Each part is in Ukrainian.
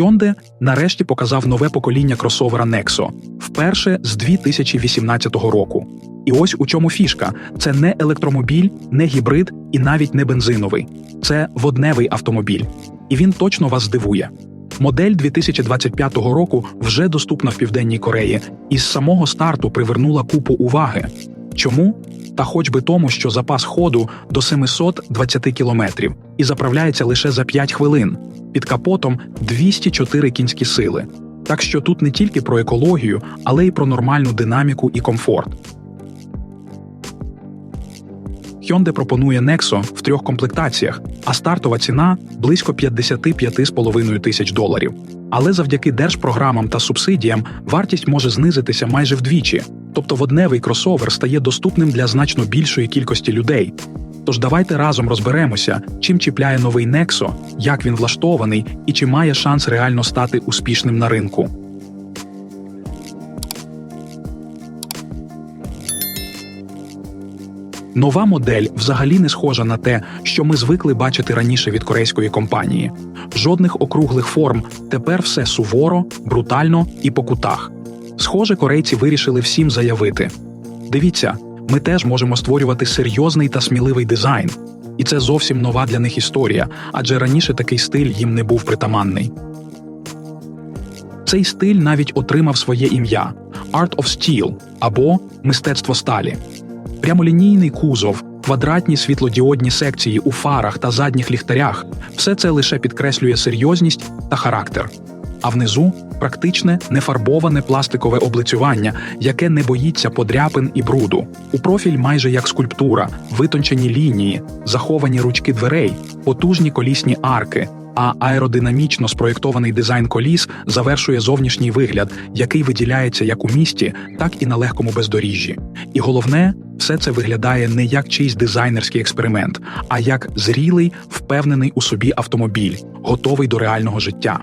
Hyundai нарешті показав нове покоління кросовера Nexo, вперше з 2018 року. І ось у чому фішка: це не електромобіль, не гібрид і навіть не бензиновий. Це водневий автомобіль. І він точно вас здивує. Модель 2025 року вже доступна в Південній Кореї і з самого старту привернула купу уваги. Чому? Та хоч би тому, що запас ходу до 720 кілометрів і заправляється лише за 5 хвилин. Під капотом 204 кінські сили. Так що тут не тільки про екологію, але й про нормальну динаміку і комфорт. Hyundai пропонує Nexo в трьох комплектаціях, а стартова ціна близько 55,5 тисяч доларів. Але завдяки держпрограмам та субсидіям вартість може знизитися майже вдвічі, тобто водневий кросовер стає доступним для значно більшої кількості людей. Тож давайте разом розберемося, чим чіпляє новий Nexo, як він влаштований і чи має шанс реально стати успішним на ринку. Нова модель взагалі не схожа на те, що ми звикли бачити раніше від корейської компанії. Жодних округлих форм, тепер все суворо, брутально і по кутах. Схоже, корейці вирішили всім заявити: дивіться, ми теж можемо створювати серйозний та сміливий дизайн. І це зовсім нова для них історія, адже раніше такий стиль їм не був притаманний. Цей стиль навіть отримав своє ім'я Art of Steel або Мистецтво сталі. Прямолінійний кузов, квадратні світлодіодні секції у фарах та задніх ліхтарях все це лише підкреслює серйозність та характер. А внизу практичне нефарбоване пластикове облицювання, яке не боїться подряпин і бруду. У профіль майже як скульптура, витончені лінії, заховані ручки дверей, потужні колісні арки. А аеродинамічно спроєктований дизайн коліс завершує зовнішній вигляд, який виділяється як у місті, так і на легкому бездоріжжі. І головне, все це виглядає не як чийсь дизайнерський експеримент, а як зрілий, впевнений у собі автомобіль, готовий до реального життя.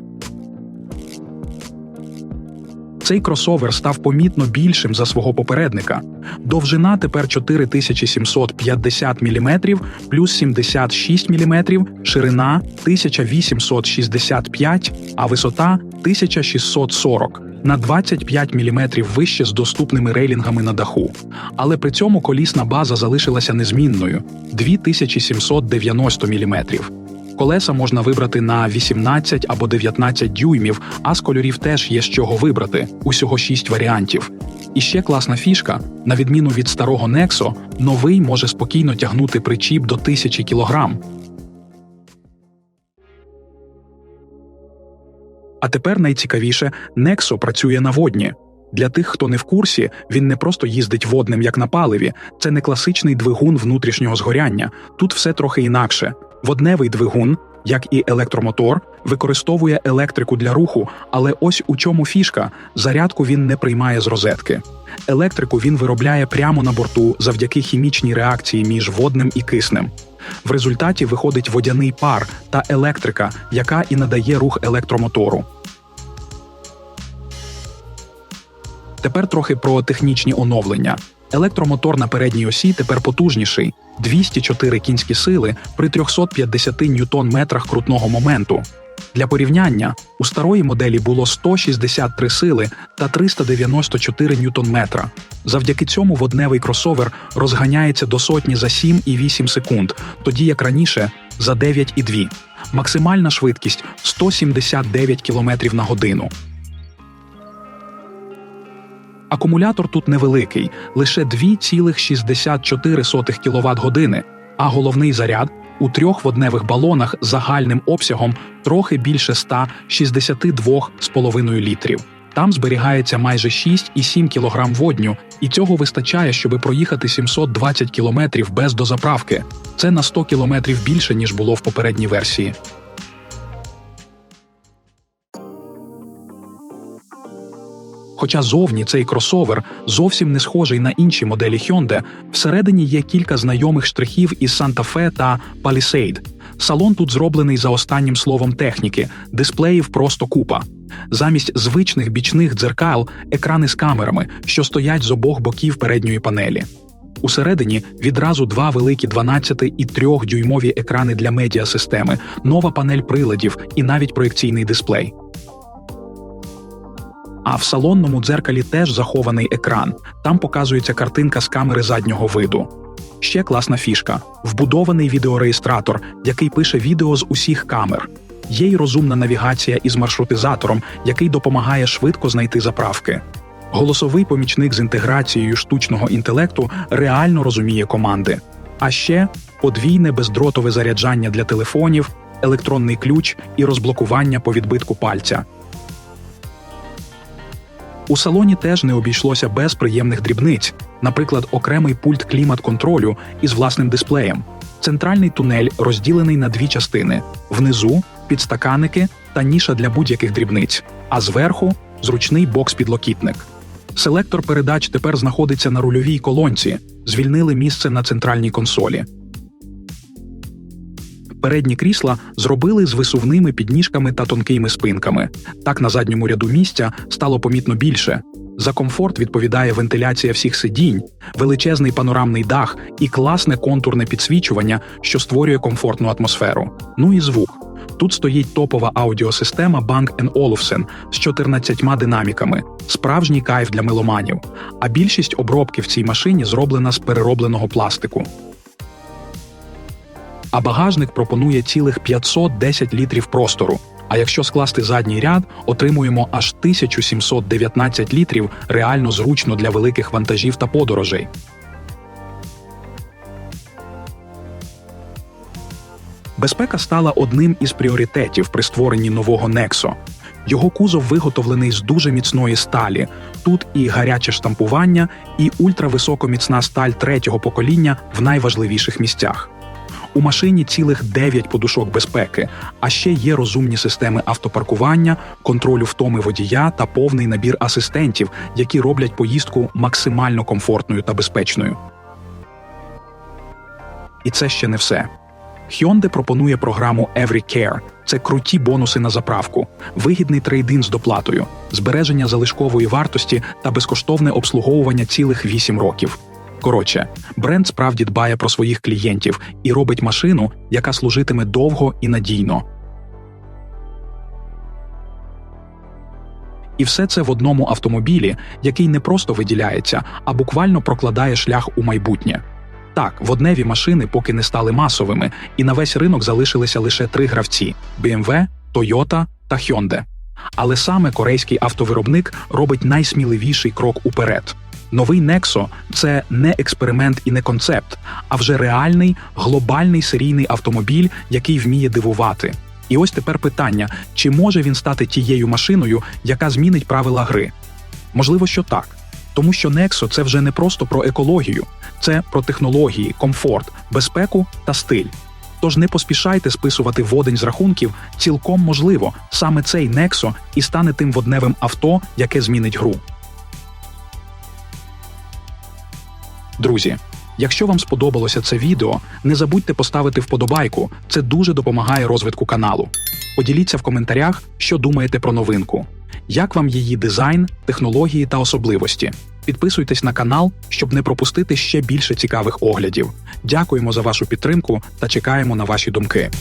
Цей кросовер став помітно більшим за свого попередника. Довжина тепер 4750 мм плюс 76 мм, ширина 1865, а висота 1640 на 25 мм вище з доступними рейлінгами на даху. Але при цьому колісна база залишилася незмінною 2790 мм. Колеса можна вибрати на 18 або 19 дюймів, а з кольорів теж є з чого вибрати усього 6 варіантів. І ще класна фішка: на відміну від старого Nexo, новий може спокійно тягнути причіп до 1000 кг. А тепер найцікавіше Nexo працює на водні. Для тих, хто не в курсі, він не просто їздить водним як на паливі, це не класичний двигун внутрішнього згоряння. Тут все трохи інакше. Водневий двигун, як і електромотор, використовує електрику для руху, але ось у чому фішка: зарядку він не приймає з розетки. Електрику він виробляє прямо на борту завдяки хімічній реакції між водним і киснем. В результаті виходить водяний пар та електрика, яка і надає рух електромотору. Тепер трохи про технічні оновлення. Електромотор на передній осі тепер потужніший 204 кінські сили при 350 ньютон-метрах крутного моменту. Для порівняння у старої моделі було 163 сили та 394 ньютон-метра. Завдяки цьому водневий кросовер розганяється до сотні за 7,8 секунд, тоді як раніше за 9,2. Максимальна швидкість 179 км на годину. Акумулятор тут невеликий, лише 2,64 кВт години, а головний заряд у трьох водневих балонах загальним обсягом трохи більше 162,5 літрів. Там зберігається майже 6,7 кг водню, і цього вистачає, щоб проїхати 720 км без дозаправки. Це на 100 км більше ніж було в попередній версії. Хоча зовні цей кросовер зовсім не схожий на інші моделі Hyundai, всередині є кілька знайомих штрихів із Santa Fe та Palisade. Салон тут зроблений за останнім словом техніки, дисплеїв просто купа. Замість звичних бічних дзеркал екрани з камерами, що стоять з обох боків передньої панелі. Усередині відразу два великі 12 і 3-дюймові екрани для медіасистеми, нова панель приладів і навіть проєкційний дисплей. А в салонному дзеркалі теж захований екран. Там показується картинка з камери заднього виду. Ще класна фішка вбудований відеореєстратор, який пише відео з усіх камер. Є й розумна навігація із маршрутизатором, який допомагає швидко знайти заправки. Голосовий помічник з інтеграцією штучного інтелекту реально розуміє команди. А ще подвійне бездротове заряджання для телефонів, електронний ключ і розблокування по відбитку пальця. У салоні теж не обійшлося без приємних дрібниць, наприклад, окремий пульт клімат-контролю із власним дисплеєм. Центральний тунель розділений на дві частини: внизу підстаканники та ніша для будь-яких дрібниць, а зверху зручний бокс-підлокітник. Селектор передач тепер знаходиться на рульовій колонці, звільнили місце на центральній консолі. Передні крісла зробили з висувними підніжками та тонкими спинками. Так на задньому ряду місця стало помітно більше. За комфорт відповідає вентиляція всіх сидінь, величезний панорамний дах і класне контурне підсвічування, що створює комфортну атмосферу. Ну і звук. Тут стоїть топова аудіосистема Bang Olufsen з 14 динаміками, справжній кайф для меломанів. А більшість обробки в цій машині зроблена з переробленого пластику. А багажник пропонує цілих 510 літрів простору. А якщо скласти задній ряд, отримуємо аж 1719 літрів реально зручно для великих вантажів та подорожей. Безпека стала одним із пріоритетів при створенні нового Nexo. Його кузов виготовлений з дуже міцної сталі. Тут і гаряче штампування, і ультрависокоміцна сталь третього покоління в найважливіших місцях. У машині цілих 9 подушок безпеки, а ще є розумні системи автопаркування, контролю втоми водія та повний набір асистентів, які роблять поїздку максимально комфортною та безпечною. І це ще не все. Hyundai пропонує програму EveryCare. Це круті бонуси на заправку, вигідний трейдин з доплатою, збереження залишкової вартості та безкоштовне обслуговування цілих 8 років. Коротше, бренд справді дбає про своїх клієнтів і робить машину, яка служитиме довго і надійно. І все це в одному автомобілі, який не просто виділяється, а буквально прокладає шлях у майбутнє. Так, водневі машини поки не стали масовими, і на весь ринок залишилися лише три гравці: BMW, Toyota та Hyundai. Але саме корейський автовиробник робить найсміливіший крок уперед. Новий Nexo – це не експеримент і не концепт, а вже реальний глобальний серійний автомобіль, який вміє дивувати. І ось тепер питання: чи може він стати тією машиною, яка змінить правила гри? Можливо, що так. Тому що Nexo – це вже не просто про екологію, це про технології, комфорт, безпеку та стиль. Тож не поспішайте списувати водень з рахунків, цілком можливо, саме цей Nexo і стане тим водневим авто, яке змінить гру. Друзі, якщо вам сподобалося це відео, не забудьте поставити вподобайку, це дуже допомагає розвитку каналу. Поділіться в коментарях, що думаєте про новинку. Як вам її дизайн, технології та особливості? Підписуйтесь на канал, щоб не пропустити ще більше цікавих оглядів. Дякуємо за вашу підтримку та чекаємо на ваші думки.